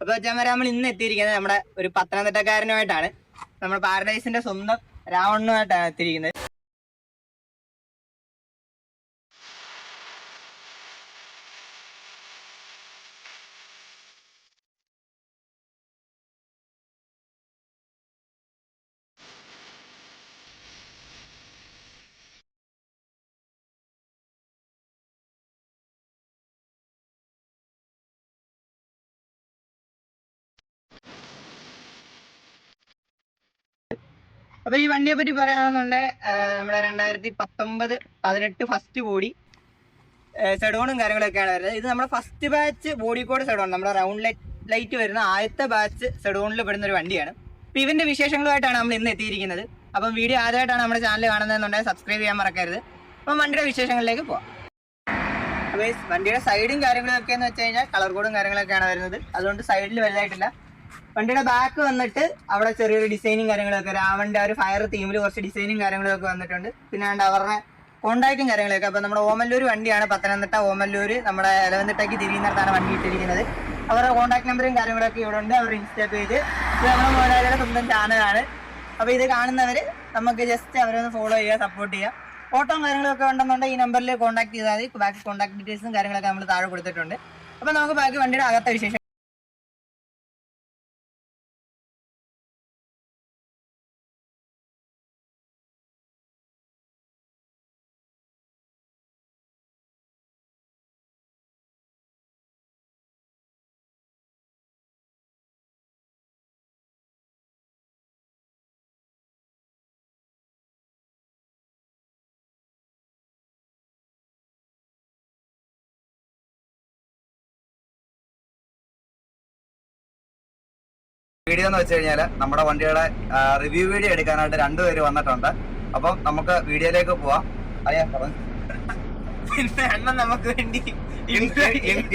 അപ്പൊ വെച്ചാൽ നമ്മൾ ഇന്ന് എത്തിയിരിക്കുന്നത് നമ്മുടെ ഒരു പത്തനംതിട്ടക്കാരനുമായിട്ടാണ്. നമ്മുടെ പാരഡൈസിന്റെ സ്വന്തം രാവണനുമായിട്ടാണ് എത്തിയിരിക്കുന്നത്. അപ്പൊ ഈ വണ്ടിയെ പറ്റി പറയുകയാണെന്നുണ്ടെങ്കിൽ നമ്മുടെ രണ്ടായിരത്തി പത്തൊമ്പത് പതിനെട്ട് ഫസ്റ്റ് ബോഡി സെഡോണും കാര്യങ്ങളൊക്കെയാണ് വരുന്നത്. ഇത് നമ്മുടെ first batch body code sedan നമ്മുടെ റൗണ്ട് ലൈറ്റ് ലൈറ്റ് വരുന്ന ആദ്യത്തെ ബാച്ച് സെഡോണിൽ പെടുന്ന ഒരു വണ്ടിയാണ്. അപ്പൊ ഇവന്റെ വിശേഷങ്ങളുമായിട്ടാണ് നമ്മൾ ഇന്ന് എത്തിയിരിക്കുന്നത്. അപ്പം വീഡിയോ ആദ്യമായിട്ടാണ് നമ്മുടെ ചാനൽ കാണുന്നതെന്നുണ്ടെങ്കിൽ സബ്സ്ക്രൈബ് ചെയ്യാൻ മറക്കരുത്. അപ്പം വണ്ടിയുടെ വിശേഷങ്ങളിലേക്ക് പോവാം. അപ്പോൾ വണ്ടിയുടെ സൈഡും കാര്യങ്ങളൊക്കെ എന്ന് വെച്ച് കഴിഞ്ഞാൽ കളർ കോഡും കാര്യങ്ങളൊക്കെയാണ് വരുന്നത്. അതുകൊണ്ട് സൈഡിൽ വലുതായിട്ടില്ല. വണ്ടിയുടെ ബാക്ക് വന്നിട്ട് അവിടെ ചെറിയൊരു ഡിസൈനും കാര്യങ്ങളൊക്കെ. രാവണിന്റെ ഒരു ഫയർ തീമിൽ കുറച്ച് ഡിസൈനും കാര്യങ്ങളൊക്കെ വന്നിട്ടുണ്ട്. പിന്നെ അവരുടെ കോണ്ടാക്റ്റും കാര്യങ്ങളൊക്കെ. അപ്പോൾ നമ്മുടെ ഓമല്ലൂർ വണ്ടിയാണ് പത്തനംതിട്ട ഓമല്ലൂർ നമ്മുടെ ഇലവന്തിട്ടയ്ക്ക് തിരിയുന്നിടത്താണ് വണ്ടി ഇട്ടിരിക്കുന്നത്. അവരുടെ കോണ്ടാക്ട് നമ്പറും കാര്യങ്ങളൊക്കെ ഇവിടെ ഉണ്ട്. അവരുടെ ഇൻസ്റ്റാ പേജ് ഇത് നമ്മുടെ സ്വന്തം ചാനലാണ് അപ്പൊ ഇത് കാണുന്നവര് നമുക്ക് ജസ്റ്റ് അവരെ ഒന്ന് ഫോളോ ചെയ്യുക സപ്പോർട്ട് ചെയ്യുക. ഫോട്ടോയും കാര്യങ്ങളൊക്കെ ഉണ്ടെന്നുണ്ടെങ്കിൽ ഈ നമ്പറിൽ കോൺടാക്ട് ചെയ്താൽ മതി. ബാക്കി കോൺടാക്ട് ഡീറ്റെയിൽസും കാര്യങ്ങളൊക്കെ നമ്മൾ താഴെ കൊടുത്തിട്ടുണ്ട്. അപ്പോൾ നമുക്ക് ബാക്കി വണ്ടിയുടെ അകത്തെ വിശേഷം വീഡിയോ എന്ന് വെച്ച് കഴിഞ്ഞാൽ നമ്മുടെ വണ്ടിയുടെ റിവ്യൂ വീഡിയോ എടുക്കാനായിട്ട് രണ്ടുപേര് വന്നിട്ടുണ്ട്. അപ്പം നമുക്ക് വീഡിയോയിലേക്ക് പോവാം. അറിയാം പിന്നെ അണ്ണൻ നമുക്ക് വേണ്ടി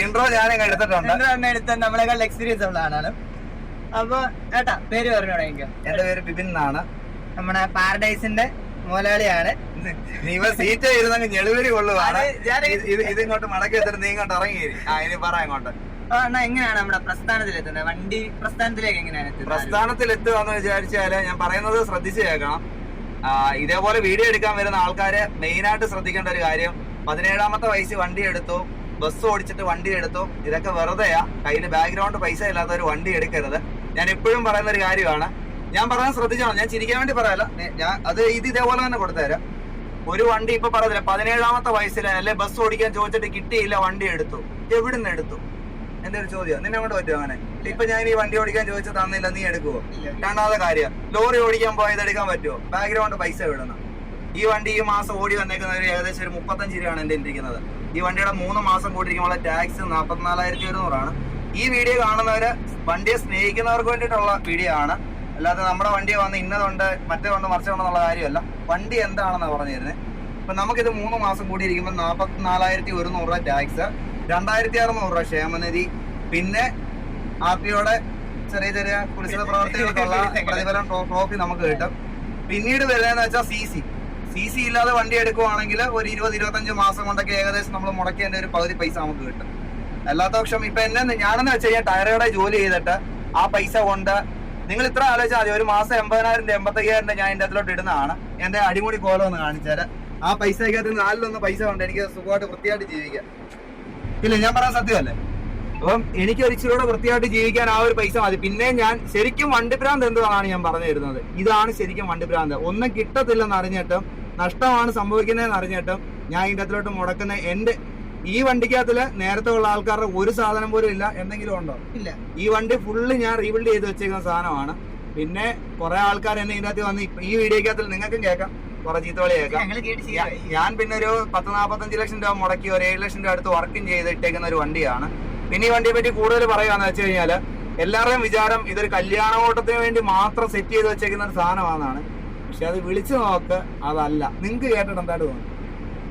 ഇൻട്രോ ഞാനങ്ങ് എടുത്തിട്ടുണ്ട്. അണ്ണൻ എടുത്ത നമ്മളെക്കാൾ എക്സ്പീരിയൻസ് ഉള്ള ആളാണ്. അപ്പൊ ഏട്ടാ പേര് പറഞ്ഞോടാ എനിക്ക് എന്റെ പേര് ബിബിൻ എന്നാണ്. നമ്മുടെ പാരഡൈസിന്റെ മുതലാളിയാണ്. നീ സീറ്റ് ഇരുന്നങ്ങ് ഞെളിവരി കൊള്ളുവാണ്. ഇത് ഇങ്ങോട്ട് മടക്കി വെച്ചിട്ട് നീ ഇങ്ങോട്ട് ഇറങ്ങി ആ ഇനി പറ ഇങ്ങോട്ട് എങ്ങനെയാണ് നമ്മുടെ പ്രസ്ഥാനത്തിൽ എത്തുന്നത് വണ്ടി പ്രസ്ഥാനത്തിലേക്ക് എങ്ങനെയാണ് പ്രസ്ഥാനത്തിൽ എത്തുകയെന്ന് വിചാരിച്ചാൽ ഞാൻ പറയുന്നത് ശ്രദ്ധിച്ചു കേൾക്കണം. ഇതേപോലെ വീഡിയോ എടുക്കാൻ വരുന്ന ആൾക്കാരെ മെയിൻ ആയിട്ട് ശ്രദ്ധിക്കേണ്ട ഒരു കാര്യം പതിനേഴാമത്തെ വയസ്സിൽ വണ്ടി എടുത്തു ബസ് ഓടിച്ചിട്ട് വണ്ടി എടുത്തു ഇതൊക്കെ വെറുതെയാ. കയ്യിൽ ബാക്ക്ഗ്രൗണ്ട് പൈസ ഇല്ലാത്ത ഒരു വണ്ടി എടുക്കരുത്. ഞാൻ എപ്പോഴും പറയുന്ന ഒരു കാര്യമാണ്. ഞാൻ പറയാൻ ശ്രദ്ധിച്ചോളാം ഞാൻ ചിരിക്കാൻ വേണ്ടി പറയല്ല. ഞാൻ അത് ഇത് ഇതേപോലെ തന്നെ കൊടുത്തുതരാം. ഒരു വണ്ടി ഇപ്പൊ പറഞ്ഞില്ല പതിനേഴാമത്തെ വയസ്സിൽ അല്ലെ ബസ് ഓടിക്കാൻ ചോദിച്ചിട്ട് കിട്ടിയില്ല വണ്ടി എടുത്തു. എവിടുന്ന് എടുത്തു? എന്റെ ഒരു ചോദ്യം? നിന്നെ കൊണ്ട് പറ്റുമോ അങ്ങനെ? ഇപ്പൊ ഞാൻ ഈ വണ്ടി ഓടിക്കാൻ ചോദിച്ചു തന്നില്ല നീ എടുക്കുവോ? രണ്ടാമത്തെ കാര്യം. ലോറി ഓടിക്കാൻ പോയത് എടുക്കാൻ പറ്റുമോ ബാക്ക്ഗ്രൗണ്ട് പൈസ വിടണം. ഈ വണ്ടി ഈ മാസം ഓടി വന്നേക്കുന്ന ഒരു ഏകദേശം ഒരു മുപ്പത്തഞ്ച് രൂപയാണ് എന്റെ ഇരിക്കുന്നത്. ഈ വണ്ടിയുടെ മൂന്ന് മാസം കൂടിയിരിക്കുമ്പോൾ ടാക്സ് നാൽപ്പത്തിനാലായിരത്തി ഒരുന്നൂറാണ്. ഈ വീഡിയോ കാണുന്നവര് വണ്ടിയെ സ്നേഹിക്കുന്നവർക്ക് വേണ്ടിയിട്ടുള്ള വീഡിയോ ആണ്. അല്ലാതെ നമ്മുടെ വണ്ടി വന്ന് ഇന്നതുണ്ട് മറ്റേ കൊണ്ട് മറിച്ചുകൊണ്ടെന്നുള്ള കാര്യമല്ല. വണ്ടി എന്താണെന്നാണ് പറഞ്ഞിരുന്നത് ഇപ്പൊ നമുക്കിത് മൂന്ന് മാസം കൂടി ഇരിക്കുമ്പോൾ നാൽപ്പത്തിനാലായിരത്തി ഒരുന്നൂറ് രൂപ ടാക്സ് രണ്ടായിരത്തി അറുന്നൂറ് രൂപ ക്ഷേമനിധി. പിന്നെ ആർ പിയുടെ ചെറിയ ചെറിയ കുടിശ്ശിക പ്രവർത്തികൾക്കുള്ള പ്രതിഫലം ട്രോ- ട്രോഫി നമുക്ക് കിട്ടും. പിന്നീട് വരുന്നതെന്ന് വെച്ചാൽ സി സി. സി സി ഇല്ലാതെ വണ്ടി എടുക്കുവാണെങ്കിൽ ഒരു ഇരുപത് ഇരുപത്തഞ്ച് മാസം കൊണ്ടൊക്കെ ഏകദേശം നമ്മൾ മുടക്കേണ്ട ഒരു പകുതി പൈസ നമുക്ക് കിട്ടും. അല്ലാത്ത പക്ഷം ഇപ്പൊ എന്നെ ഞാനെന്ന് വെച്ച് കഴിഞ്ഞാൽ ടയറുടെ ജോലി ചെയ്തിട്ട് ആ പൈസ കൊണ്ട് നിങ്ങൾ ഇത്ര ആലോചിച്ചാൽ മതി. ഒരു മാസം എൺപതിനായിരം രൂപ എൺപത്തയ്യായിരം രൂപ ഞാൻ എന്റെ അതിലോട്ട് ഇടുന്നതാണ്. എന്റെ അടിമുടി കോലം ഒന്ന് കാണിച്ചാൽ ആ പൈസക്കകത്ത് നാലിലൊന്ന് പൈസ കൊണ്ട് എനിക്ക് സുഖമായിട്ട് വൃത്തിയായിട്ട് ജീവിക്കാം. ഇല്ല ഞാൻ പറയാൻ സത്യമല്ലേ അപ്പം എനിക്ക് ഒരു ഇച്ചിരൂടെ വൃത്തിയായിട്ട് ജീവിക്കാൻ ആ ഒരു പൈസ മതി. പിന്നെ ഞാൻ ശരിക്കും വണ്ടി എന്താണ് എന്തുവാണ് ഞാൻ പറഞ്ഞു തരുന്നത്? ഇതാണ് ശരിക്കും വണ്ടി ഭ്രാന്ത് ഒന്നും കിട്ടത്തില്ലെന്ന് അറിഞ്ഞിട്ടും നഷ്ടമാണ് സംഭവിക്കുന്നതെന്ന് അറിഞ്ഞിട്ടും ഞാൻ ഇതിന്റെ അകത്തിലോട്ട് മുടക്കുന്ന എന്റെ ഈ വണ്ടിക്കകത്തിൽ നേരത്തെ ഉള്ള ആൾക്കാരുടെ ഒരു സാധനം പോലും ഇല്ല. എന്തെങ്കിലും ഉണ്ടോ? ഇല്ല. ഈ വണ്ടി ഫുള്ള് ഞാൻ റീബിൽഡ് ചെയ്ത് വെച്ചേക്കുന്ന സാധനമാണ്. പിന്നെ കുറെ ആൾക്കാർ എന്നെ ഇതിനകത്ത് വന്ന് ഈ വീഡിയോക്കകത്തിൽ നിങ്ങൾക്കും കേൾക്കാം. കുറെ ചീത്തവളി കേൾക്കാം കേട്ട് ഞാൻ പിന്നെ ഒരു പത്ത് നാൽപ്പത്തഞ്ച് ലക്ഷം രൂപ മുടക്കി ഒരു ഏഴ് ലക്ഷം രൂപ അടുത്ത് വർക്കിംഗ് ചെയ്ത് ഇട്ടേക്കുന്ന ഒരു വണ്ടിയാണ്. പിന്നെ ഈ വണ്ടിയെ പറ്റി കൂടുതൽ പറയുകയെന്ന് വെച്ച് കഴിഞ്ഞാൽ എല്ലാവരുടെയും വിചാരം ഇതൊരു കല്യാണ ഓട്ടത്തിന് വേണ്ടി മാത്രം സെറ്റ് ചെയ്ത് വെച്ചേക്കുന്ന ഒരു സാധനമാണെന്നാണ്. പക്ഷെ അത് വിളിച്ചു നോക്ക് അതല്ല. നിങ്ങൾക്ക് കേട്ടിട്ട് എന്തായാലും തോന്നുന്നു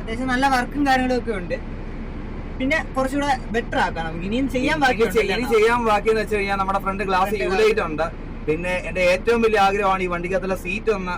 അത്യാവശ്യം നല്ല വർക്കും കാര്യങ്ങളും ഒക്കെ ഉണ്ട്. പിന്നെ കുറച്ചുകൂടെ ബെറ്റർ ആക്കാം നമുക്ക് ഇനിയും ചെയ്യാൻ ബാക്കി ഇനി ചെയ്യാൻ ബാക്കി എന്ന് വെച്ച് കഴിഞ്ഞാൽ നമ്മുടെ ഫ്രണ്ട് ഗ്ലാസ് യൂലൈറ്റ് ഉണ്ട്. പിന്നെ എന്റെ ഏറ്റവും വലിയ ആഗ്രഹമാണ് ഈ വണ്ടിക്കകത്തുള്ള സീറ്റ് ഒന്ന്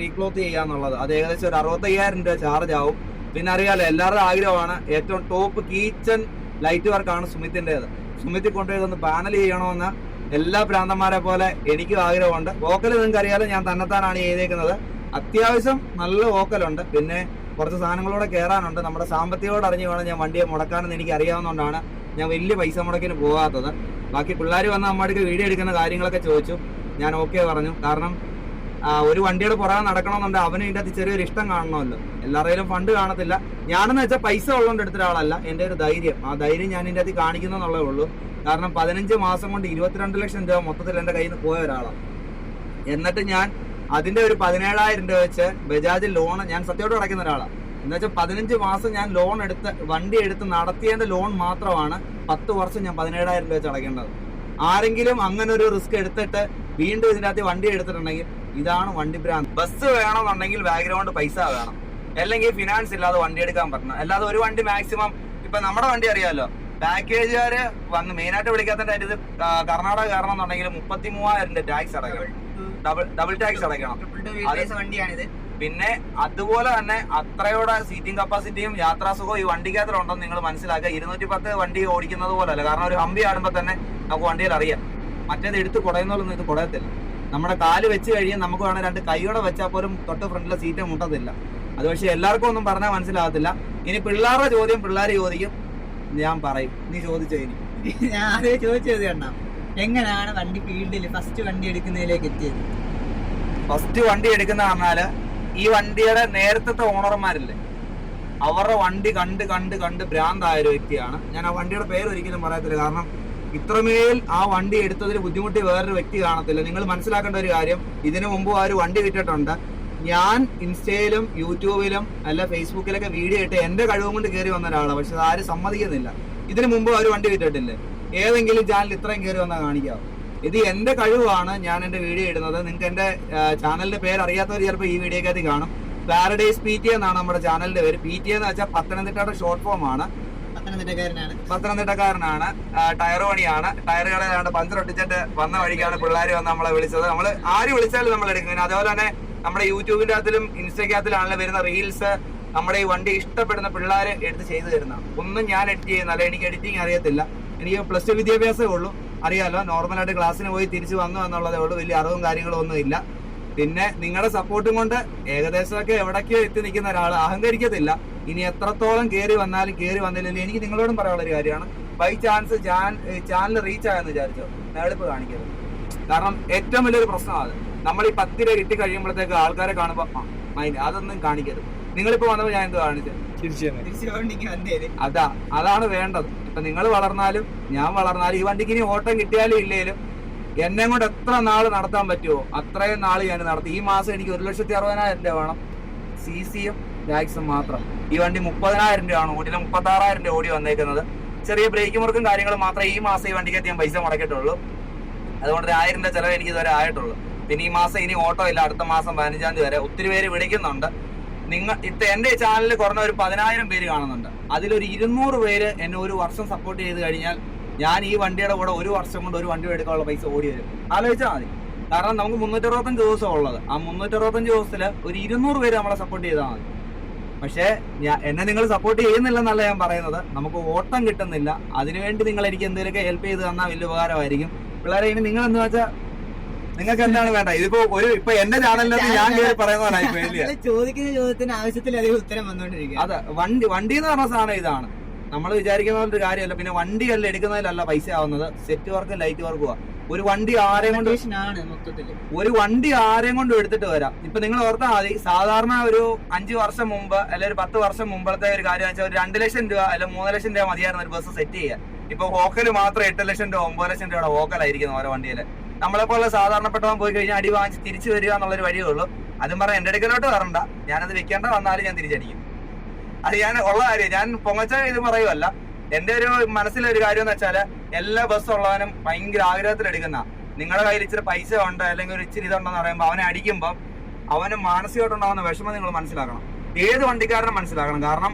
റീക്ലോത്ത് ചെയ്യാന്നുള്ളത്. അത് ഏകദേശം ഒരു അറുപത്തയ്യായിരം രൂപ ചാർജ് ആവും. പിന്നെ അറിയാലോ എല്ലാവരുടെ ആഗ്രഹമാണ് ഏറ്റവും ടോപ്പ് കീച്ചൺ ലൈറ്റ് വർക്കാണ് സുമിത്തിന്റെത്. സുമിത്തി കൊണ്ടുപോയി ഒന്ന് പാനൽ ചെയ്യണമെന്ന് എല്ലാ ഭ്രാന്തന്മാരെ പോലെ എനിക്കും ആഗ്രഹമുണ്ട്. വോക്കൽ നിങ്ങൾക്ക് അറിയാലോ ഞാൻ തന്നെത്താനാണ് ചെയ്തേക്കുന്നത്. അത്യാവശ്യം നല്ല വോക്കലുണ്ട് പിന്നെ കുറച്ച് സാധനങ്ങളൂടെ കയറാനുണ്ട് നമ്മുടെ സാമ്പത്തികയോട് അറിഞ്ഞു വേണം ഞാൻ വണ്ടിയെ മുടക്കാനെന്ന് എനിക്ക് അറിയാവുന്നതുകൊണ്ടാണ് ഞാൻ വലിയ പൈസ മുടക്കിന് പോകാത്തത്. ബാക്കി പിള്ളേർ വന്ന് നമ്മുടെ വീഡിയോ എടുക്കുന്ന കാര്യങ്ങളൊക്കെ ചോദിച്ചു. ഞാൻ ഓക്കെ പറഞ്ഞു. കാരണം ഒരു വണ്ടിയുടെ പുറകെ നടക്കണമെന്നുണ്ടെങ്കിൽ അവനും ഇതിന്റെ അകത്ത് ചെറിയൊരു ഇഷ്ടം കാണണമല്ലോ. എല്ലാവരുടെയും ഫണ്ട് കാണത്തില്ല. ഞാനെന്ന് വെച്ചാൽ പൈസ ഉള്ളതുകൊണ്ട് എടുത്ത ഒരാളല്ല എന്റെ ഒരു ധൈര്യം. ആ ധൈര്യം ഞാൻ ഇതിന്റെ അകത്ത് കാണിക്കുന്നെന്നുള്ളേ ഉള്ളൂ. കാരണം പതിനഞ്ച് മാസം കൊണ്ട് ഇരുപത്തിരണ്ട് ലക്ഷം രൂപ മൊത്തത്തിൽ എന്റെ കയ്യിൽ നിന്ന് പോയ ഒരാളാണ്. എന്നിട്ട് ഞാൻ അതിന്റെ ഒരു പതിനേഴായിരം രൂപ വെച്ച് ബജാജ് ലോൺ ഞാൻ സത്യമായിട്ട് അടയ്ക്കുന്ന ഒരാളാണ് എന്ന് വെച്ചാൽ പതിനഞ്ച് മാസം ഞാൻ ലോൺ എടുത്ത് വണ്ടി എടുത്ത് നടത്തിയതിന്റെ ലോൺ മാത്രമാണ് പത്ത് വർഷം ഞാൻ പതിനേഴായിരം രൂപ വെച്ച് അടയ്ക്കേണ്ടത്. ആരെങ്കിലും അങ്ങനെ ഒരു റിസ്ക് എടുത്തിട്ട് വീണ്ടും ഇതിനകത്ത് വണ്ടി എടുത്തിട്ടുണ്ടെങ്കിൽ ഇതാണ് വണ്ടി ഭ്രാന്ത്. ബസ് വേണമെന്നുണ്ടെങ്കിൽ ബാക്ക്ഗ്രൗണ്ട് പൈസ വേണം. അല്ലെങ്കിൽ ഫിനാൻസ് ഇല്ലാതെ വണ്ടി എടുക്കാൻ പറ്റണം. അല്ലാതെ ഒരു വണ്ടി മാക്സിമം ഇപ്പൊ നമ്മുടെ വണ്ടി അറിയാലോ. പാക്കേജുകാര് വന്ന് മെയിനായിട്ട് വിളിക്കാത്തതിന്റെ ഇത് കർണാടക കാരണം എന്നുണ്ടെങ്കിൽ മുപ്പത്തി മൂവായിരത്തിന്റെ ടാക്സ് അടയ്ക്കണം. ഡബിൾ ഡബിൾ ടാക്സ് അടയ്ക്കണം പിന്നെ അതുപോലെ തന്നെ അത്രയോടെ സീറ്റിംഗ് കപ്പാസിറ്റിയും യാത്രാസുഖവും ഈ വണ്ടിക്കകത്തിലുണ്ടെന്ന് നിങ്ങൾ മനസ്സിലാക്കുക. ഇരുന്നൂറ്റി പത്ത് വണ്ടി ഓടിക്കുന്നത് അല്ല കാരണം ഒരു ഹമ്പി ആടുമ്പോൾ തന്നെ നമുക്ക് വണ്ടിയിൽ അറിയാം. മറ്റേത് എടുത്ത് കുടയുന്നോളൊന്നും ഇത് കുടയത്തില്ല. നമ്മുടെ കാൽ വെച്ച് കഴിയാൻ നമുക്ക് വേണം രണ്ട് കൈയോടെ വെച്ചാൽ പോലും തൊട്ട് ഫ്രണ്ടിലെ സീറ്റ് മുട്ടത്തില്ല. അത് പക്ഷേ എല്ലാവർക്കും ഒന്നും പറഞ്ഞാൽ മനസ്സിലാകത്തില്ല. ഇനി പിള്ളേരുടെ ചോദ്യം പിള്ളേർ ചോദിക്കും. ഞാൻ പറയും. നീ ചോദിച്ചോ ഇനി? ഞാൻ അതേ ചോദിച്ചത് കണ്ണ എങ്ങനെയാണ് വണ്ടി ഫീൽഡിൽ ഫസ്റ്റ് വണ്ടി എടുക്കുന്നതിലേക്ക് എത്തിയത്? ഫസ്റ്റ് വണ്ടി എടുക്കുന്ന പറഞ്ഞാൽ ഈ വണ്ടിയുടെ നേരത്തെ ഓണർമാരില്ലേ? അവരുടെ വണ്ടി കണ്ട് കണ്ട് കണ്ട് ഭ്രാന്തായ ഒരു വ്യക്തിയാണ്. ഞാൻ ആ വണ്ടിയുടെ പേര് ഒരിക്കലും പറയത്തില്ല. കാരണം ഇത്രമേൽ ആ വണ്ടി എടുത്തതിൽ ബുദ്ധിമുട്ടി വേറൊരു വ്യക്തി കാണത്തില്ല. നിങ്ങൾ മനസ്സിലാക്കേണ്ട ഒരു കാര്യം ഇതിനു മുമ്പ് ആ ഒരു വണ്ടി വിറ്റിട്ടുണ്ട് ഞാൻ ഇൻസ്റ്റയിലും യൂട്യൂബിലും അല്ല ഫേസ്ബുക്കിലൊക്കെ വീഡിയോ ഇട്ട് എന്റെ കഴിവും കൊണ്ട് കയറി വന്ന ഒരാളാണ് പക്ഷെ ആരും സമ്മതിക്കുന്നില്ല. ഇതിനു മുമ്പ് ഒരു വണ്ടി വിറ്റിട്ടില്ലേ ഏതെങ്കിലും ചാനൽ ഇത്രയും കയറി വന്നാൽ കാണിക്കാം ഇത് എന്റെ കഴിവാണ് ഞാൻ എന്റെ വീഡിയോ ഇടുന്നത്. നിങ്ങൾക്ക് എന്റെ ചാനലിന്റെ പേര് അറിയാത്തവർ ചിലപ്പോൾ ഈ വീഡിയോക്കകത്ത് കാണും. പാരഡൈസ് പി ടി എന്നാണ് നമ്മുടെ ചാനലിന്റെ പേര്. പി ടി എന്ന് വെച്ചാൽ പത്തനംതിട്ടയുടെ ഷോർട്ട് ഫോം ആണ്. പത്തനംതിട്ടക്കാരനാണ്. ടയർ പണിയാണ്. ടയർ കടയിലാണ് പഞ്ചർ ഒട്ടിച്ചിട്ട് വന്ന വഴിക്കാണ് പിള്ളേർ വന്ന് നമ്മളെ വിളിച്ചത്. നമ്മൾ ആര് വിളിച്ചാലും നമ്മൾ എടുക്കും. അതുപോലെ തന്നെ നമ്മുടെ യൂട്യൂബിന്റെ അകത്തിലും ഇൻസ്റ്റഗ്രാത്തിലാണെങ്കിലും വരുന്ന റീൽസ് നമ്മുടെ ഈ വണ്ടി ഇഷ്ടപ്പെടുന്ന പിള്ളേർ എടുത്ത് ചെയ്തു തരുന്നതാണ് ഒന്നും ഞാൻ എഡിറ്റ് ചെയ്യുന്നല്ല. എനിക്ക് എഡിറ്റിംഗ് അറിയത്തില്ല. എനിക്ക് പ്ലസ് ടു വിദ്യാഭ്യാസമേ ഉള്ളൂ. അറിയാലോ നോർമലായിട്ട് ക്ലാസ്സിന് പോയി തിരിച്ചു വന്നു എന്നുള്ളതേ ഉള്ളൂ. വലിയ അറിവും കാര്യങ്ങളും ഒന്നും ഇല്ല പിന്നെ നിങ്ങളുടെ സപ്പോർട്ടും കൊണ്ട് ഏകദേശമൊക്കെ എവിടേക്കോ എത്തി നിൽക്കുന്ന ഒരാൾ അഹങ്കരിക്കത്തില്ല. ഇനി എത്രത്തോളം കയറി വന്നാലും കയറി വന്നില്ലെങ്കിൽ എനിക്ക് നിങ്ങളോടും പറയാനുള്ള ഒരു കാര്യമാണ് ബൈ ചാൻസ് ചാനൽ റീച്ച് ആയെന്ന് വിചാരിച്ചോ? നേളിപ്പ് കാണിക്കരുത്. കാരണം ഏറ്റവും വലിയൊരു പ്രശ്നമാണ് അത്. നമ്മൾ ഈ പത്ത് രൂപ കിട്ടി കഴിയുമ്പോഴത്തേക്ക് ആൾക്കാരെ കാണുമ്പോൾ ആ മൈൻഡ് അതൊന്നും കാണിക്കരുത്. നിങ്ങളിപ്പോ വന്നപ്പോൾ ഞാൻ എന്ത് കാണിച്ചത് അതാ അതാണ് വേണ്ടത്. ഇപ്പൊ നിങ്ങൾ വളർന്നാലും ഞാൻ വളർന്നാലും ഈ വണ്ടിക്ക് ഇനി ഓട്ടം കിട്ടിയാലും ഇല്ലേലും എന്നെ കൊണ്ട് എത്ര നാൾ നടത്താൻ പറ്റുമോ അത്രയും നാൾ ഞാൻ നടത്തി. ഈ മാസം എനിക്ക് ഒരു ലക്ഷത്തി അറുപതിനായിരം രൂപ വേണം. സി സിയും ടാക്സും മാത്രം. ഈ വണ്ടി മുപ്പതിനായിരം രൂപയാണ്. ഓടിയില്ല മുപ്പത്തി ആറായിരം രൂപ ഓടി വന്നേക്കുന്നത്. ചെറിയ ബ്രേക്ക് മുറുക്കും കാര്യങ്ങളും മാത്രമേ ഈ മാസം ഈ വണ്ടിക്കകത്ത് ഞാൻ പൈസ മുടക്കിയിട്ടുള്ളൂ. അതുകൊണ്ട് ആയിരം രൂപ ചിലവ് എനിക്ക് ഇതുവരെ ആയിട്ടുള്ളൂ. പിന്നെ ഈ മാസം ഇനി ഓട്ടോ ഇല്ല. അടുത്ത മാസം പതിനഞ്ചാം തീയതി വരെ ഒത്തിരി പേര് വിളിക്കുന്നുണ്ട്. നിങ്ങൾ ഇപ്പൊ എന്റെ ചാനലിൽ കുറഞ്ഞ ഒരു പതിനായിരം പേര് കാണുന്നുണ്ട്. അതിലൊരു ഇരുന്നൂറ് പേര് എന്നെ ഒരു വർഷം സപ്പോർട്ട് ചെയ്ത് കഴിഞ്ഞാൽ ഞാൻ ഈ വണ്ടിയുടെ കൂടെ ഒരു വർഷം കൊണ്ട് ഒരു വണ്ടി എടുക്കാനുള്ള പൈസ ഓടി വരും. ആലോചിച്ചാൽ മതി. കാരണം നമുക്ക് മുന്നൂറ്ററുപത്തഞ്ച് ദിവസം ഉള്ളത് ആ മുന്നൂറ്ററുപത്തഞ്ച് ദിവസത്തിൽ ഒരു ഇരുന്നൂറ് പേര് നമ്മളെ സപ്പോർട്ട് ചെയ്താൽ മതി. പക്ഷേ ഞാൻ എന്നെ നിങ്ങൾ സപ്പോർട്ട് ചെയ്യുന്നില്ലെന്നല്ല ഞാൻ പറയുന്നത്. നമുക്ക് ഓട്ടം കിട്ടുന്നില്ല. അതിനുവേണ്ടി നിങ്ങൾ എനിക്ക് എന്തെങ്കിലുമൊക്കെ ഹെൽപ്പ് ചെയ്ത് തന്നാൽ വലിയ ഉപകാരമായിരിക്കും. പിള്ളേരെ ഇനി നിങ്ങൾ എന്ന് വെച്ചാൽ നിങ്ങൾക്ക് എന്താണ് വേണ്ട? ഇതിപ്പോ ഒരു ഇപ്പൊ എന്റെ ചാനലിനകത്ത് ഞാൻ കയറി പറയുന്നതാണ് ചോദിക്കുന്ന ചോദ്യത്തിന് ആവശ്യത്തിലധികം ഉത്തരം വന്നുകൊണ്ടിരിക്കുക അതെ. വണ്ടി വണ്ടി എന്ന് പറഞ്ഞ സാധനം ഇതാണ്. നമ്മൾ വിചാരിക്കുന്ന ഒരു കാര്യമല്ല. പിന്നെ വണ്ടിയല്ല എടുക്കുന്നതിലല്ല പൈസ ആവുന്നത്. സെറ്റ് വർക്ക് ലൈറ്റ് വർക്കും ഒരു വണ്ടി ആരെയും കൊണ്ട് ഒരു വണ്ടി ആരെയും കൊണ്ട് എടുത്തിട്ട് വരാം. ഇപ്പൊ നിങ്ങൾ ഓർത്താൽ മതി സാധാരണ ഒരു അഞ്ചു വർഷം മുമ്പ് അല്ലെങ്കിൽ ഒരു പത്ത് വർഷം മുമ്പത്തെ ഒരു കാര്യം വെച്ചാൽ ഒരു രണ്ട് ലക്ഷം രൂപ അല്ലെങ്കിൽ മൂന്ന് ലക്ഷം രൂപ മതിയായിരുന്നു ഒരു ബസ് സെറ്റ് ചെയ്യാൻ. ഇപ്പൊ ഹോക്കൽ മാത്രം എട്ട് ലക്ഷം രൂപ ഒമ്പത് ലക്ഷം രൂപയുടെ ഹോക്കലായിരിക്കുന്നു ഓരോ വണ്ടിയിൽ. നമ്മളെ പോലെ സാധാരണപ്പെട്ടവൻ പോയി കഴിഞ്ഞാൽ അടി വാങ്ങിച്ച് തിരിച്ചു വരിക എന്നുള്ളൊരു വഴിയേ ഉള്ളൂ. അതും പറഞ്ഞാൽ എന്റെ അടുക്കലോട്ട് വരണ്ട. ഞാനത് വെക്കേണ്ട വന്നാലും ഞാൻ തിരിച്ചടിക്കും. അത് ഞാൻ ഉള്ള കാര്യം ഞാൻ പൊങ്ങച്ച ഇത് പറയുമല്ല എന്റെ ഒരു മനസ്സിലൊരു കാര്യം എന്ന് വെച്ചാൽ എല്ലാ ബസ് ഉള്ളവനും ഭയങ്കര ആഗ്രഹത്തിൽ എടുക്കുന്ന നിങ്ങളുടെ കയ്യിൽ ഇച്ചിരി പൈസ ഉണ്ട് അല്ലെങ്കിൽ ഒരു ഇച്ചിരി ഇതുണ്ടെന്ന് പറയുമ്പോൾ അവനെ അടിക്കുമ്പോൾ അവന് മാനസികമായിട്ടുണ്ടാകുന്ന വിഷമം നിങ്ങൾ മനസ്സിലാക്കണം. ഏത് വണ്ടിക്കാരനും മനസ്സിലാക്കണം. കാരണം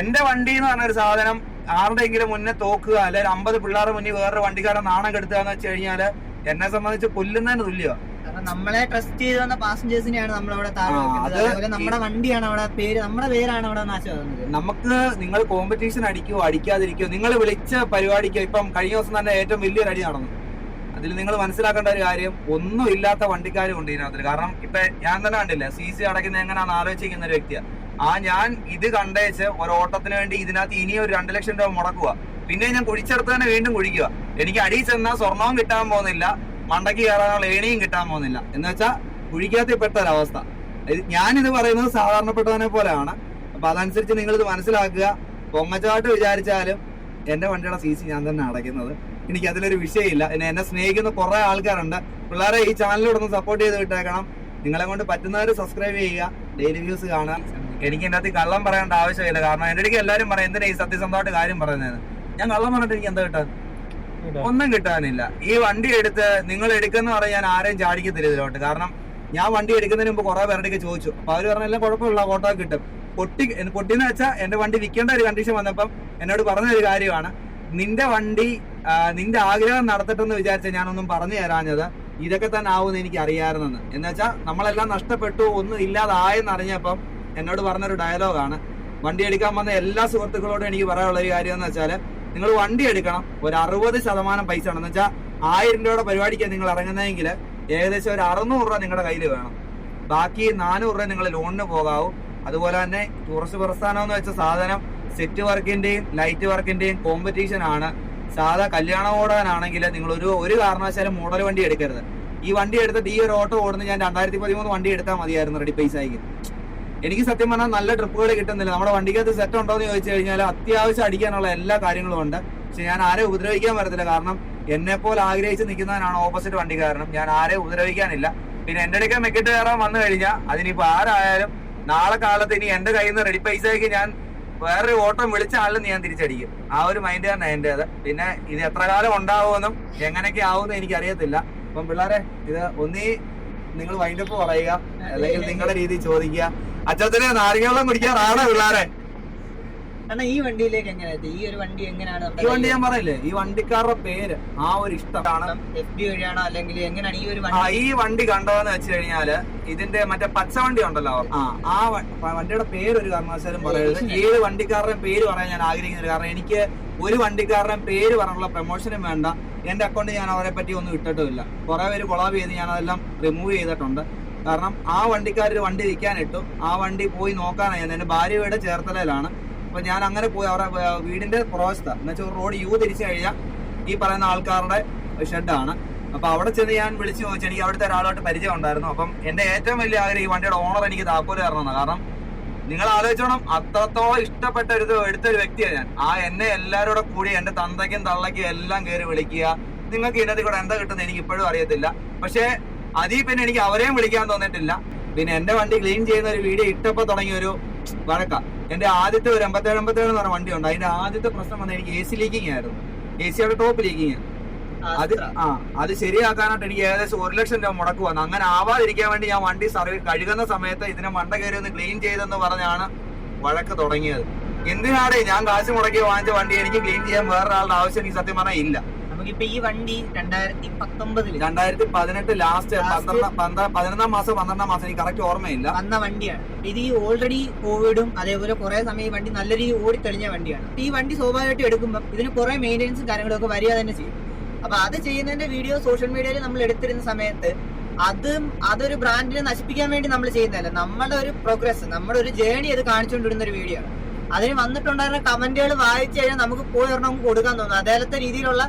എന്റെ വണ്ടി എന്ന് പറഞ്ഞ ഒരു സാധനം ആരുടെയെങ്കിലും മുന്നേ തോക്കുക അല്ലെങ്കിൽ അമ്പത് പിള്ളേരുടെ മുന്നിൽ വേറൊരു വണ്ടിക്കാരൻ നാണം കെടുത്തുക എന്ന് വെച്ച് കഴിഞ്ഞാൽ എന്നെ സംബന്ധിച്ച് കൊല്ലുന്നതിന് തുല്യമാണ് നമ്മളെ ട്രസ്റ്റ് ചെയ്ത് വന്ന പാസഞ്ചേഴ്സിനെയാണ് താഴെ ആ, വെക്കുന്നത് അതേപോലെ നമ്മുടെ വണ്ടിയാണ് അവിടെ പേര് നമ്മുടെ പേരാണ് അവിടെ നാശം നമുക്ക് നിങ്ങൾ കോമ്പറ്റീഷൻ അടിക്കോ അടിക്കാതിരിക്കോ നിങ്ങൾ വിളിച്ച പരിപാടിക്കോ ഇപ്പം കഴിഞ്ഞ ദിവസം തന്നെ ഏറ്റവും വലിയൊരു അടി നടന്നു. അതിൽ നിങ്ങൾ മനസ്സിലാക്കേണ്ട ഒരു കാര്യം ഒന്നും ഇല്ലാത്ത വണ്ടിക്കാരും ഉണ്ട് ഇതിനകത്ത്. കാരണം ഇപ്പൊ ഞാൻ തന്നെ കണ്ടില്ല സി സി അടയ്ക്കുന്നത് എങ്ങനെയാണെന്ന് ആലോചിക്കുന്ന ഒരു വ്യക്തിയാണ് ആ ഞാൻ ഇത് കണ്ടേച്ച് ഒരു ഓട്ടത്തിന് വേണ്ടി ഇതിനകത്ത് ഇനി ഒരു രണ്ട് ലക്ഷം രൂപ മുടക്കുക പിന്നെ ഞാൻ കുഴിച്ചെടുത്ത് തന്നെ വീണ്ടും കുഴിക്കുക എനിക്ക് അടിയിൽ ചെന്നാൽ സ്വർണവും കിട്ടാൻ പോകുന്നില്ല. മണ്ടയ്ക്ക് കയറാനുള്ള ഏണിയും കിട്ടാൻ പോകുന്നില്ല. എന്ന് വെച്ചാൽ കുഴിക്കാത്ത പെട്ട ഒരവസ്ഥ. ഇത് ഞാനിത് പറയുന്നത് സാധാരണപ്പെട്ടവനെ പോലെയാണ്. അപ്പൊ അതനുസരിച്ച് നിങ്ങൾ ഇത് മനസ്സിലാക്കുക പൊങ്ങച്ചാട്ട് വിചാരിച്ചാലും എന്റെ വണ്ടിയുടെ സി സി ഞാൻ തന്നെ അടയ്ക്കുന്നത്. എനിക്ക് അതിലൊരു വിഷയമില്ല. എന്നെ എന്നെ സ്നേഹിക്കുന്ന കുറെ ആൾക്കാരുണ്ട്. പിള്ളേരെ ഈ ചാനലിലൂടെ ഒന്ന് സപ്പോർട്ട് ചെയ്ത് വിട്ടേക്കണം. നിങ്ങളെ കൊണ്ട് പറ്റുന്നവർ സബ്സ്ക്രൈബ് ചെയ്യുക. ഡെയിലി വ്യൂസ് കാണാൻ എനിക്ക് എന്റെ അകത്ത് കള്ളം പറയേണ്ട ആവശ്യമില്ല. കാരണം എന്റെ ഇടയ്ക്ക് എല്ലാവരും പറയും എന്തിനാ ഈ സത്യസന്ധമായിട്ട് കാര്യം പറയുന്നത് ഞാൻ കള്ളം പറഞ്ഞിട്ട് എനിക്ക് എന്താ കിട്ടാൻ? ഒന്നും കിട്ടാനില്ല. ഈ വണ്ടി എടുത്ത് നിങ്ങൾ എടുക്കുന്ന പറഞ്ഞാൽ ഞാൻ ആരെയും ചാടിക്കത്തില്ല ഇതിലോട്ട്. കാരണം ഞാൻ വണ്ടി എടുക്കുന്നതിന് മുമ്പ് കുറെ പേരുടെ ചോദിച്ചു. അപ്പൊ അവർ പറഞ്ഞ എല്ലാം കുഴപ്പമില്ല ഓട്ടോ കിട്ടും പൊട്ടി പൊട്ടിന്ന് വെച്ചാൽ എന്റെ വണ്ടി വിൽക്കേണ്ട ഒരു കണ്ടീഷൻ വന്നപ്പം എന്നോട് പറഞ്ഞ ഒരു കാര്യമാണ്. നിന്റെ വണ്ടി നിന്റെ ആഗ്രഹം നടത്തട്ടെന്ന് വിചാരിച്ച ഞാനൊന്നും പറഞ്ഞു തരാഞ്ഞത് ഇതൊക്കെ തന്നെ ആവുമെന്ന് എനിക്ക് അറിയാമായിരുന്നെന്ന്. എന്ന് വെച്ചാൽ നമ്മളെല്ലാം നഷ്ടപ്പെട്ടു ഒന്നും ഇല്ലാതായെന്ന് അറിഞ്ഞപ്പം എന്നോട് പറഞ്ഞൊരു ഡയലോഗാണ് വണ്ടി എടുക്കാൻ വന്ന എല്ലാ സുഹൃത്തുക്കളോടും എനിക്ക് പറയാനുള്ള ഒരു കാര്യം എന്ന് വെച്ചാൽ നിങ്ങൾ വണ്ടി എടുക്കണം. ഒരു അറുപത് ശതമാനം പൈസ ആണെന്ന് വെച്ചാൽ ആയിരം രൂപയുടെ പരിപാടിക്ക് നിങ്ങൾ ഇറങ്ങുന്നതെങ്കിൽ ഏകദേശം ഒരു അറുന്നൂറ് രൂപ നിങ്ങളുടെ കയ്യിൽ വേണം. ബാക്കി നാനൂറ് രൂപ നിങ്ങൾ ലോണിന് പോകാവൂ. അതുപോലെ തന്നെ ടൂറിസ്റ്റ് പ്രസ്ഥാനം എന്ന് വെച്ച സാധനം സെറ്റ് വർക്കിന്റെയും ലൈറ്റ് വർക്കിന്റെയും കോമ്പറ്റീഷൻ ആണ്. സാധാ കല്യാണം ഓടാനാണെങ്കിൽ നിങ്ങൾ ഒരു ഒരു കാരണവശാലും മോഡൽ വണ്ടി എടുക്കരുത്. ഈ വണ്ടി എടുത്തിട്ട് ഈ ഒരു ഓട്ടോ ഓടുന്ന ഞാൻ രണ്ടായിരത്തി പതിമൂന്ന് വണ്ടി എടുത്താൽ മതിയായിരുന്നു റെഡി പൈസയ്ക്ക് എനിക്ക് സത്യം പറഞ്ഞാൽ നല്ല ട്രിപ്പുകൾ കിട്ടുന്നില്ല. നമ്മുടെ വണ്ടിക്കകത്ത് സെറ്റ് ഉണ്ടോ എന്ന് ചോദിച്ചു കഴിഞ്ഞാൽ അത്യാവശ്യം അടിക്കാനുള്ള എല്ലാ കാര്യങ്ങളും ഉണ്ട്. പക്ഷെ ഞാൻ ആരെ ഉപദ്രവിക്കാൻ വരത്തില്ല കാരണം എന്നെ പോലെ ആഗ്രഹിച്ച് നിൽക്കുന്നവനാണ് ഓപ്പോസിറ്റ് വണ്ടി കാരണം ഞാൻ ആരെ ഉപദ്രവിക്കാനില്ല. പിന്നെ എന്റെ അടുക്ക മെക്കിട്ട് കയറാൻ വന്നു കഴിഞ്ഞാൽ അതിനിപ്പോ ആരായാലും നാളെ കാലത്ത് ഇനി എന്റെ കയ്യിൽ നിന്ന് റെഡി പൈസയ്ക്ക് ഞാൻ വേറൊരു ഓട്ടം വിളിച്ച ആളിൽ ഞാൻ തിരിച്ചടിക്കും. ആ ഒരു മൈൻഡ് തന്നെ എന്റേത്. പിന്നെ ഇത് എത്ര കാലം ഉണ്ടാവുമെന്നും എങ്ങനെയൊക്കെ എനിക്ക് അറിയത്തില്ല അപ്പം പിള്ളേരെ ഇത് ഒന്നീ നിങ്ങൾ വൈൻഡപ്പ് പറയുക. അല്ലെങ്കിൽ നിങ്ങളുടെ രീതി ചോദിക്കുക. അച്ഛത്തിന് നാരങ്ങവെള്ളം കുടിക്കാറാണ് പിള്ളേരെ. ഈ വണ്ടിയിലേക്ക് എങ്ങനെ ഈ ഒരു വണ്ടി എങ്ങനെയാണ് ഈ വണ്ടി ഞാൻ പറയില്ലേ ഈ വണ്ടിക്കാരുടെ പേര് ആ ഒരു ഇഷ്ടമാണ്. എഫ് ബി വഴിയാണോ അല്ലെങ്കിൽ എങ്ങനെയാണ് ഈ ഒരു ഈ വണ്ടി കണ്ടോന്ന് വെച്ച് കഴിഞ്ഞാൽ ഇതിന്റെ മറ്റേ പച്ച വണ്ടി ഉണ്ടല്ലോ. ആ ആ വണ്ടിയുടെ പേര് ഒരു കാരണവശാലും പറയരുത്. ഏഴ് വണ്ടിക്കാരുടെ പേര് പറയാൻ ഞാൻ ആഗ്രഹിക്കുന്നില്ല. കാരണം എനിക്ക് ഒരു വണ്ടിക്കാരുടെ പേര് പറയാനുള്ള പ്രൊമോഷനും വേണ്ട. എന്റെ അക്കൗണ്ട് ഞാൻ അവരെ പറ്റി ഒന്നും ഇട്ടിട്ടുമില്ല. കുറെ പേര് കൊളാബ് ചെയ്ത് ഞാൻ അതെല്ലാം റിമൂവ് ചെയ്തിട്ടുണ്ട്. കാരണം ആ വണ്ടിക്കാർ വണ്ടി വിൽക്കാനിട്ടു. ആ വണ്ടി പോയി നോക്കാനാണ് എന്റെ ഭാര്യയുടെ ചേർത്തലയിലാണ്. അപ്പോൾ ഞാൻ അങ്ങനെ പോയി അവരുടെ വീടിന്റെ വീടിന്റെ എന്നുവെച്ചാൽ എന്ന് വെച്ചാൽ റോഡ് യു തിരിച്ചു കഴിഞ്ഞാൽ ഈ പറയുന്ന ആൾക്കാരുടെ ഷെഡാണ് അപ്പൊ അവിടെ ചെന്ന് ഞാൻ വിളിച്ചു ചോദിച്ചു എനിക്ക് അവിടുത്തെ ഒരാളായിട്ട് പരിചയം ഉണ്ടായിരുന്നു. അപ്പം എന്റെ ഏറ്റവും വലിയ ആഗ്രഹം ഈ വണ്ടിയുടെ ഓണർ എനിക്ക് താക്കോൽ തരണമെന്ന്. കാരണം നിങ്ങൾ ആലോചിച്ചോണം അത്രത്തോളം ഇഷ്ടപ്പെട്ട ഒരു എടുത്തൊരു വ്യക്തിയാണ് ഞാൻ. ആ എന്നെ എല്ലാവരോടെ കൂടി എന്റെ തന്തയ്ക്കും തള്ളയ്ക്കും എല്ലാം കയറി വിളിക്കുക. നിങ്ങൾക്ക് ഇതിനകത്ത് കൂടെ എന്താ കിട്ടുന്നത് എനിക്ക് ഇപ്പോഴും അറിയത്തില്ല. പക്ഷേ അതിൽ പിന്നെ എനിക്ക് അവരെയും വിളിക്കാൻ തോന്നിയിട്ടില്ല. പിന്നെ എന്റെ വണ്ടി ക്ലീൻ ചെയ്യുന്ന ഒരു വീഡിയോ ഇട്ടപ്പോ തുടങ്ങിയ ഒരു വഴക്ക. എന്റെ ആദ്യത്തെ ഒരു എൺപത്തേഴ് എൺപത്തേഴ് എന്ന് പറഞ്ഞ വണ്ടി ഉണ്ട് അതിന്റെ ആദ്യത്തെ പ്രശ്നം വന്നത് എനിക്ക് എ സി ലീക്കിംഗ് ആയിരുന്നു. എ സിയുടെ ടോപ്പ് ലീക്കിങ് അത് ആ അത് ശരിയാക്കാനായിട്ട് എനിക്ക് ഏകദേശം ഒരു ലക്ഷം രൂപ മുടക്ക് വന്നു. അങ്ങനെ ആവാതിരിക്കാൻ വേണ്ടി ഞാൻ വണ്ടി സർവീസ് കഴുകുന്ന സമയത്ത് ഇതിനെ മണ്ട കയറി ഒന്ന് ക്ലീൻ ചെയ്തെന്ന് പറഞ്ഞാണ് വഴക്ക് തുടങ്ങിയത്. എന്തിനാടേ ഞാൻ കാശ് മുടക്കി വാങ്ങിച്ച വണ്ടി എനിക്ക് ക്ലീൻ ചെയ്യാൻ വേറൊരാളുടെ ആവശ്യം എനിക്ക് സത്യം പറഞ്ഞാൽ ഇല്ല. നമുക്കിപ്പോ ഈ വണ്ടി രണ്ടായിരത്തി പത്തൊമ്പതിൽ രണ്ടായിരത്തി പതിനെട്ട് ലാസ്റ്റ് പതിനൊന്നാം മാസം പന്ത്രണ്ടാം മാസം എനിക്ക് കറക്റ്റ് ഓർമ്മയില്ല. വന്ന വണ്ടിയാണ്. ഇത് ഈ ഓൾറെഡി കോവിഡും അതേപോലെ കുറെ സമയം ഈ വണ്ടി നല്ല രീതിയിൽ ഓടി തെളിഞ്ഞ വണ്ടിയാണ് ഈ വണ്ടി സ്വാഭാവികമായിട്ട് എടുക്കുമ്പോൾ ഇതിന് കുറെ മെയിന്റെനൻസും കാര്യങ്ങളൊക്കെ വരിക തന്നെ ചെയ്യും. അപ്പൊ അത് ചെയ്യുന്നതിന്റെ വീഡിയോ സോഷ്യൽ മീഡിയയിൽ നമ്മൾ എടുത്തിരുന്ന സമയത്ത് അതും അതൊരു ബ്രാൻഡിനെ നശിപ്പിക്കാൻ വേണ്ടി നമ്മൾ ചെയ്യുന്നതല്ല. നമ്മുടെ ഒരു പ്രോഗ്രസ് നമ്മുടെ ഒരു ജേണി അത് കാണിച്ചുകൊണ്ടിരുന്ന ഒരു വീഡിയോ അതിന് വന്നിട്ടുണ്ടായിരുന്ന കമന്റുകൾ വായിച്ചു കഴിഞ്ഞാൽ നമുക്ക് പോയി ഒരെണ്ണം കൊടുക്കാൻ തോന്നുന്നു അതേലത്തെ രീതിയിലുള്ള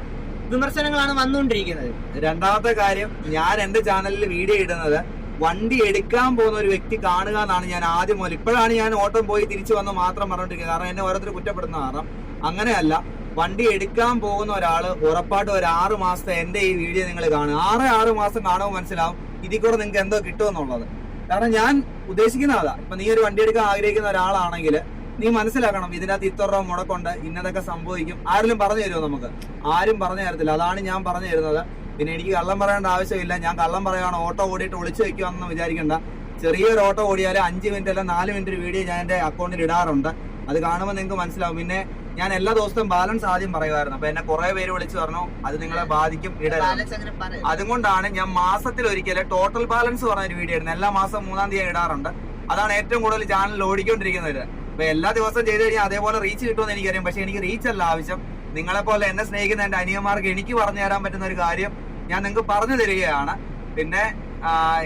വിമർശനങ്ങളാണ് വന്നുകൊണ്ടിരിക്കുന്നത്. രണ്ടാമത്തെ കാര്യം ഞാൻ എന്റെ ചാനലിൽ വീഡിയോ ഇടുന്നത് വണ്ടി എടുക്കാൻ പോകുന്ന ഒരു വ്യക്തി കാണുക എന്നാണ് ഞാൻ ആദ്യം മുതൽ. ഇപ്പോഴാണ് ഞാൻ ഓട്ടം പോയി തിരിച്ചു വന്ന് മാത്രം പറഞ്ഞിരിക്കുന്നത് കാരണം എന്നെ ഓരോരുത്തർ കുറ്റപ്പെടുന്ന കാരണം. അങ്ങനെയല്ല വണ്ടി എടുക്കാൻ പോകുന്ന ഒരാൾ ഉറപ്പായിട്ട് ഒരു ആറ് മാസത്തെ എന്റെ ഈ വീഡിയോ നിങ്ങൾ കാണുക. ആറ് ആറ് മാസം കാണുമ്പോൾ മനസ്സിലാവും ഇതിൽ കൂടെ നിങ്ങൾക്ക് എന്തോ കിട്ടുമെന്നുള്ളത്. കാരണം ഞാൻ ഉദ്ദേശിക്കുന്ന അതാ. ഇപ്പൊ നീ ഒരു വണ്ടി എടുക്കാൻ ആഗ്രഹിക്കുന്ന ഒരാളാണെങ്കിൽ നീ മനസ്സിലാക്കണം ഇതിനകത്ത് ഇത്ര രൂപ മുടക്കുണ്ട് ഇന്നതൊക്കെ സംഭവിക്കും. ആരെങ്കിലും പറഞ്ഞു തരുമോ നമുക്ക്? ആരും പറഞ്ഞു തരത്തില്ല. അതാണ് ഞാൻ പറഞ്ഞു തരുന്നത്. പിന്നെ എനിക്ക് കള്ളം പറയേണ്ട ആവശ്യമില്ല. ഞാൻ കള്ളം പറയുകയാണ് ഓട്ടോ ഓടിയിട്ട് ഒളിച്ചു വെക്കുവാണെന്ന് വിചാരിക്കണ്ട. ചെറിയൊരു ഓട്ടോ ഓടിയാൽ അഞ്ച് മിനിറ്റ് അല്ല നാല് മിനിറ്റ് ഒരു വീഡിയോ ഞാൻ എന്റെ അക്കൗണ്ടിൽ ഇടാറുണ്ട്. അത് കാണുമ്പോൾ നിങ്ങൾക്ക് മനസ്സിലാവും. പിന്നെ ഞാൻ എല്ലാ ദിവസവും ബാലൻസ് ആദ്യം പറയുമായിരുന്നു. അപ്പൊ എന്നെ കുറെ പേര് വിളിച്ചു പറഞ്ഞു അത് നിങ്ങളെ ബാധിക്കും ഇടരുത്. അതുകൊണ്ടാണ് ഞാൻ മാസത്തിൽ ഒരിക്കലെ ടോട്ടൽ ബാലൻസ് പറഞ്ഞ ഒരു വീഡിയോ ആയിരുന്നു എല്ലാ മാസം മൂന്നാം തീയതി ഇടാറുണ്ട്. അതാണ് ഏറ്റവും കൂടുതൽ ചാനൽ ഓടിക്കൊണ്ടിരിക്കുന്നത് അപ്പൊ എല്ലാ ദിവസവും ചെയ്ത് കഴിഞ്ഞാൽ അതേപോലെ റീച്ച് കിട്ടുമെന്ന് എനിക്കറിയാം. പക്ഷെ എനിക്ക് റീച്ച് അല്ല ആവശ്യം. നിങ്ങളെ പോലെ എന്നെ സ്നേഹിക്കുന്ന എന്റെ അനിയന്മാർക്ക് എനിക്ക് പറഞ്ഞു തരാൻ പറ്റുന്ന ഒരു കാര്യം ഞാൻ നിങ്ങൾക്ക് പറഞ്ഞു തരികയാണ്. പിന്നെ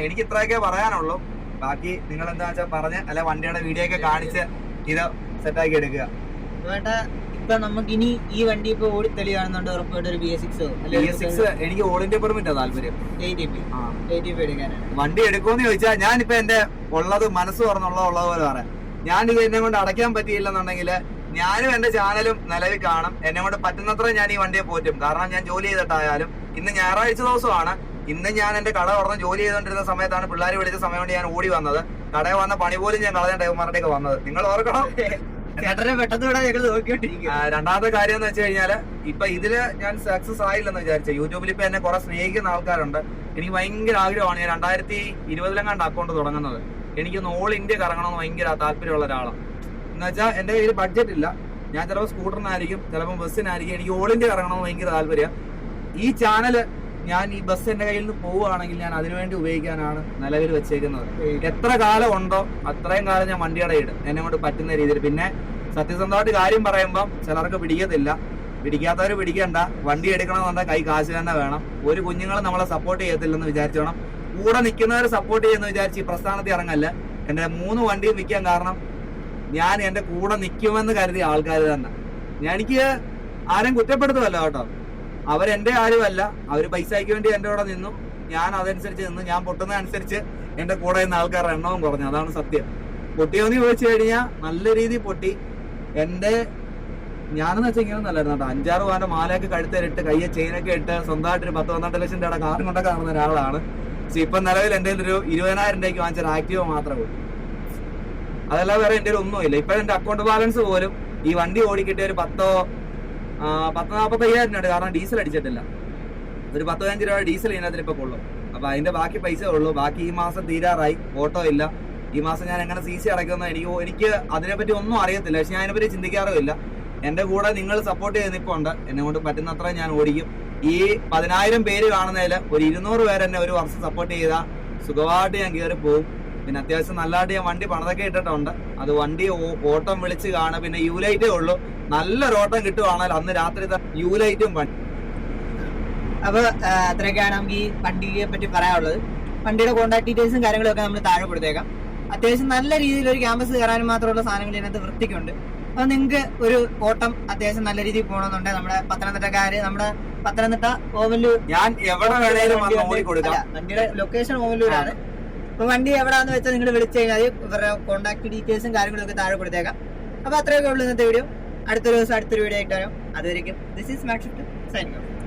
എനിക്ക് ഇത്രയൊക്കെ പറയാനുള്ളൂ. ബാക്കി നിങ്ങൾ എന്താ വെച്ചാൽ പറഞ്ഞ് അല്ല വണ്ടിയുടെ വീഡിയോ ഒക്കെ കാണിച്ച് ഇത് സെറ്റാക്കി എടുക്കുക. വേണ്ട ഇപ്പൊ നമുക്ക് ഇനി ഈ വണ്ടി ഇപ്പൊ ഓടി തെളിയാണെന്നുണ്ട് ഉറപ്പായിട്ട് ഒരു ബി എസ് സിക്സോ ബി എസ് സിക്സ് എനിക്ക് ഓൾ ഇന്ത്യ പെർമിറ്റാ താല്പര്യം. വണ്ടി എടുക്കുമെന്ന് ചോദിച്ചാൽ ഞാനിപ്പോ എന്റെ ഉള്ളത് മനസ്സ് പറഞ്ഞുള്ള ഉള്ളത് പോലെ പറയാം. ഞാൻ ഇത് എന്നെ കൊണ്ട് അടയ്ക്കാൻ പറ്റിയില്ലെന്നുണ്ടെങ്കിൽ ഞാനും എന്റെ ചാനലും നിലവിൽ കാണും. എന്നെ കൊണ്ട് പറ്റുന്നത്ര ഞാൻ ഈ വണ്ടിയെ പോറ്റും. കാരണം ഞാൻ ജോലി ചെയ്തിട്ടായാലും ഇന്ന് ഞായറാഴ്ച ദിവസമാണ്. ഇന്ന് ഞാൻ എന്റെ കട തുറന്ന് ജോലി ചെയ്തുകൊണ്ടിരുന്ന സമയത്താണ് പിള്ളേർ വിളിച്ച സമയം കൊണ്ട് ഞാൻ ഓടി വന്നത്. കടയിൽ വന്ന പണി പോലും ഞാൻ കളഞ്ഞ ടൈമാരുടെയൊക്കെ വന്നത്. നിങ്ങൾ ഓർക്കണം. രണ്ടാമത്തെ കാര്യം എന്ന് വെച്ച് കഴിഞ്ഞാൽ ഇപ്പൊ ഇതിൽ ഞാൻ സക്സസ് ആയില്ലെന്ന് വിചാരിച്ചു. യൂട്യൂബിൽ ഇപ്പൊ എന്നെ കുറെ സ്നേഹിക്കുന്ന ആൾക്കാരുണ്ട്. എനിക്ക് ഭയങ്കര ആഗ്രഹമാണ്. ഞാൻ രണ്ടായിരത്തി ഇരുപതിലെങ്ങാണ്ട് അക്കൗണ്ട് തുടങ്ങുന്നത്. എനിക്കൊന്ന് ഓൾ ഇന്ത്യ കറങ്ങണമെന്ന് ഭയങ്കര താല്പര്യമുള്ള ഒരാളാണ് എന്ന് വെച്ചാൽ എന്റെ കയ്യിൽ ബഡ്ജറ്റ് ഇല്ല. ഞാൻ ചിലപ്പോൾ സ്കൂട്ടറിനായിരിക്കും ചിലപ്പോൾ ബസ്സിനായിരിക്കും എനിക്ക് ഓൾ ഇന്ത്യ കറങ്ങണമെന്ന് ഭയങ്കര താല്പര്യം. ഈ ചാനൽ ഞാൻ ഈ ബസ് എന്റെ കയ്യിൽ നിന്ന് പോവുകയാണെങ്കിൽ ഞാൻ അതിനുവേണ്ടി ഉപയോഗിക്കാനാണ് നിലവിൽ വെച്ചേക്കുന്നത്. എത്ര കാലം ഉണ്ടോ അത്രയും കാലം ഞാൻ വണ്ടിയുടെ ഇടും. എന്നെ കൊണ്ട് പറ്റുന്ന രീതിയിൽ. പിന്നെ സത്യസന്ധമായിട്ട് കാര്യം പറയുമ്പം ചിലർക്ക് പിടിക്കത്തില്ല. പിടിക്കാത്തവർ പിടിക്കണ്ട. വണ്ടി എടുക്കണമെന്നുണ്ടെങ്കിൽ കൈ കാശ് തന്നെ വേണം. ഒരു കുഞ്ഞുങ്ങളും നമ്മളെ സപ്പോർട്ട് ചെയ്യത്തില്ലെന്ന് വിചാരിച്ചോണം. കൂടെ നിൽക്കുന്നവരെ സപ്പോർട്ട് ചെയ്യുന്ന വിചാരിച്ച് ഈ പ്രസ്ഥാനത്തിൽ ഇറങ്ങല്ല. എന്റെ മൂന്ന് വണ്ടിയും വിൽക്കാൻ കാരണം ഞാൻ എന്റെ കൂടെ നിൽക്കുമെന്ന് കരുതിയ ആൾക്കാർ തന്നെ. ഞാൻ എനിക്ക് ആരും കുറ്റപ്പെടുത്തുമല്ല കേട്ടോ. അവരെന്റെ ആരുമല്ല അവർ പൈസയ്ക്ക് വേണ്ടി എന്റെ കൂടെ നിന്നു. ഞാൻ അതനുസരിച്ച് നിന്ന് ഞാൻ പൊട്ടുന്ന അനുസരിച്ച് എന്റെ കൂടെ നിന്ന ആൾക്കാരുടെ എണ്ണവും കുറഞ്ഞു. അതാണ് സത്യം. പൊട്ടിയോന്ന് ചോദിച്ചു കഴിഞ്ഞാൽ നല്ല രീതിയിൽ പൊട്ടി. എന്റെ ഞാനെന്ന് വെച്ചാൽ ഇങ്ങനെ നല്ലായിരുന്നു കേട്ടോ. അഞ്ചാറ് പവന്റെ മാലയൊക്കെ കഴുത്തേലിട്ട് കയ്യെ ചെയിനൊക്കെ ഇട്ട് സ്വന്തമായിട്ട് ഒരു പത്ത് പന്ത്രണ്ട് ലക്ഷം രൂപയുടെ കാറും കൊണ്ടൊക്കെ നടന്ന ഒരാളാണ്. പക്ഷെ ഇപ്പൊ നിലവിൽ എന്റെ ഒരു ഇരുപതിനായിരം രൂപയ്ക്ക് വാങ്ങിച്ച ആക്റ്റീവ മാത്രമേ ഉള്ളൂ. അതല്ലാതെ വേറെ എന്റെ ഒന്നുമില്ല ഇപ്പൊ എന്റെ അക്കൗണ്ട് ബാലൻസ് പോലും ഈ വണ്ടി ഓടിക്കിട്ട് ഒരു പത്തോ പത്ത് നാൽപ്പത്തി അയ്യായിരം രൂപ കാരണം ഡീസൽ അടിച്ചിട്ടില്ല. ഒരു പത്ത് പതിനഞ്ച് രൂപ ഡീസൽ ഇതിനകത്ത് ഇപ്പൊ കൊള്ളും. അപ്പൊ അതിന്റെ ബാക്കി പൈസ ഉള്ളൂ. ബാക്കി ഈ മാസം തീരാറായി. ഓട്ടോ ഇല്ല. ഈ മാസം ഞാൻ എങ്ങനെ സി സി അടയ്ക്കുന്ന എനിക്ക് എനിക്ക് അതിനെപ്പറ്റി ഒന്നും അറിയത്തില്ല. പക്ഷെ ഞാൻ അതിനെപ്പറ്റി ചിന്തിക്കാറുമില്ല. എന്റെ കൂടെ നിങ്ങൾ സപ്പോർട്ട് ചെയ്ത് ഉണ്ട്. എന്നെ കൊണ്ട് പറ്റുന്നത്ര ഞാൻ ഓടിക്കും. ഈ പതിനായിരം പേര് കാണുന്നതിൽ ഒരു ഇരുന്നൂറ് പേര് എന്നെ ഒരു വർഷം സപ്പോർട്ട് ചെയ്താൽ സുഖമായിട്ട് ഞാൻ കയറി പോകും പിന്നെ അത്യാവശ്യം നല്ലതായിട്ട് ഞാൻ വണ്ടി പണതൊക്കെ ഇട്ടിട്ടുണ്ട്. അത് വണ്ടി ഓട്ടം വിളിച്ച് കാണുക. പിന്നെ യൂലൈറ്റേ ഉള്ളു. നല്ലൊരു ഓട്ടം കിട്ടുവാണെങ്കിൽ അന്ന് രാത്രി യൂലൈറ്റും വണ്ടി അപ്പൊ അത്രയൊക്കെയാണ് നമുക്ക് ഈ വണ്ടിയെ പറ്റി പറയാനുള്ളത്. വണ്ടിയുടെ കോൺടാക്ട് ഡീറ്റെയിൽസും കാര്യങ്ങളൊക്കെ നമ്മൾ താഴെ കൊടുത്തേക്കാം. അത്യാവശ്യം നല്ല രീതിയിൽ ഒരു ക്യാമ്പസ് കയറാനും മാത്രമുള്ള സാധനങ്ങൾ ഇതിനകത്ത് വൃത്തിക്കുണ്ട്. അപ്പൊ നിങ്ങൾക്ക് ഒരു ഓട്ടം അത്യാവശ്യം നല്ല രീതിയിൽ പോകണമെന്നുണ്ടെങ്കിൽ നമ്മുടെ പത്തനംതിട്ടക്കാര് നമ്മുടെ പത്തനംതിട്ട ഓവല്ലൂർ. ഞാൻ എവിടെ വേണേലും വണ്ടിയുടെ ലൊക്കേഷൻ ഓവല്ലൂരാണ്. അപ്പൊ വണ്ടി എവിടാന്ന് വെച്ചാൽ നിങ്ങൾ വിളിച്ചു കഴിഞ്ഞാൽ ഇവരുടെ കോൺടാക്ട് ഡീറ്റെയിൽസും കാര്യങ്ങളൊക്കെ താഴെ കൊടുത്തേക്കാം. അപ്പൊ അത്രയൊക്കെ ഉള്ളൂ ഇന്നത്തെ വീഡിയോ അടുത്തൊരു ദിവസം അടുത്തൊരു വീഡിയോ ആയിട്ട് വരും. അതുവരെയും ദിസ് ഈസ് മാക്ഷിഫ്റ്റ് സൈനിങ്